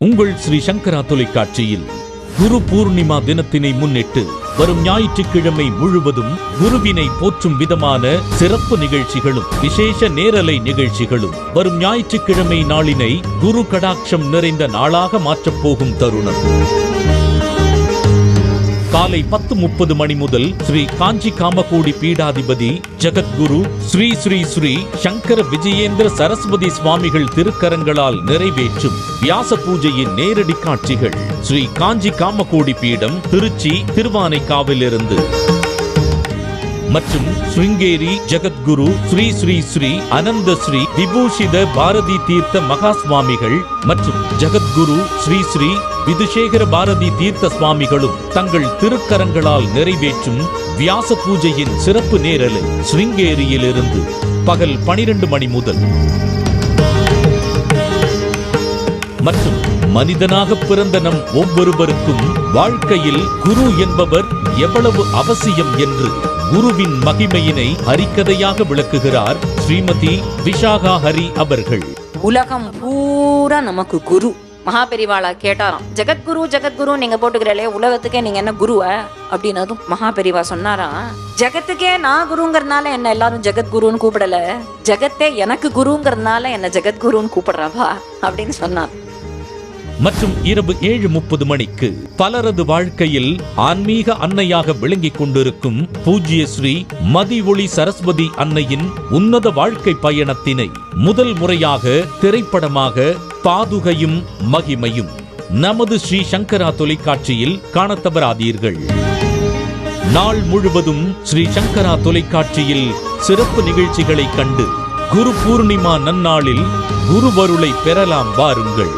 உங்கள் ஸ்ரீ சங்கரா தொலைக்காட்சியில் குரு பூர்ணிமா தினத்தினை முன்னிட்டு வரும் ஞாயிற்றுக்கிழமை முழுவதும் குருவினை போற்றும் விதமான சிறப்பு நிகழ்ச்சிகளும் விசேஷ நேரலை நிகழ்ச்சிகளும் வரும் ஞாயிற்றுக்கிழமை நாளினை குரு கடாட்சம் நிறைந்த நாளாக மாற்றப் போகும் தருணம். காலை பத்து முப்பது மணி முதல் ஸ்ரீ காஞ்சி காமகோடி பீடாதிபதி ஜெகத்குரு ஸ்ரீ ஸ்ரீ ஸ்ரீ சங்கர விஜயேந்திர சரஸ்வதி சுவாமிகள் திருக்கரங்களால் நிறைவேற்றும் வியாச பூஜையின் நேரடி காட்சிகள். ஸ்ரீ காஞ்சி காமகோடி பீடம் திருச்சி திருவானைக்காவிலிருந்து. மற்றும் ஸ்ருங்கேரி ஜெகத்குரு ஸ்ரீ ஸ்ரீ ஸ்ரீ அனந்த ஸ்ரீ விபூஷித பாரதி தீர்த்த மகா சுவாமிகள் மற்றும் ஜெகத்குரு ஸ்ரீ ஸ்ரீ விதுசேகர பாரதி தீர்த்த சுவாமிகளும் தங்கள் திருக்கரங்களால் நிறைவேற்றும் வியாச பூஜையின் சிறப்பு நேரலை ஸ்ருங்கேரியிலிருந்து பகல் பனிரெண்டு மணி முதல். மற்றும் மனிதனாக பிறந்த நம் ஒவ்வொருவருக்கும் வாழ்க்கையில் குரு என்பவர் எவ்வளவு அவசியம் என்று குருவின் மகிமையினை ஹரிக்கதையாக விளக்குகிறார் ஸ்ரீமதி விஷாகா ஹரி அவர்கள். உலகம் பூரா நமக்கு குரு. மகாபெரிவாளா கேட்டாராம் ஜெகத்குரு ஜெகத்குரு நீங்க போட்டுக்கிறீங்களே உலகத்துக்கே நீங்க என்ன குருவ? அப்படின்னதும் மகாபெரிவா சொன்னாராம் ஜெகத்துக்கே நான் குருங்கிறதுனால என்ன எல்லாரும் ஜெகத்குருன்னு கூப்பிடல? ஜெகத்தே எனக்கு குருங்கிறதுனால என்ன ஜெகத்குருன்னு கூப்பிடுறாவா? அப்படின்னு சொன்னார். மற்றும் இரவு ஏழு முப்பது மணிக்கு பலரது வாழ்க்கையில் ஆன்மீக அன்னையாக விளங்கிக் கொண்டிருக்கும் பூஜ்ய ஸ்ரீ மதி ஒளி சரஸ்வதி அன்னையின் உன்னத வாழ்க்கை பயணத்தினை முதல் முறையாக திரைப்படமாக பாதுகையும் மகிமையும் நமது ஸ்ரீ சங்கரா தொலைக்காட்சியில் காணத்தவராதீர்கள். நாள் முழுவதும் ஸ்ரீ சங்கரா தொலைக்காட்சியில் சிறப்பு நிகழ்ச்சிகளை கண்டு குரு பூர்ணிமா நன்னாளில் குருவருளை பெறலாம் வாருங்கள்.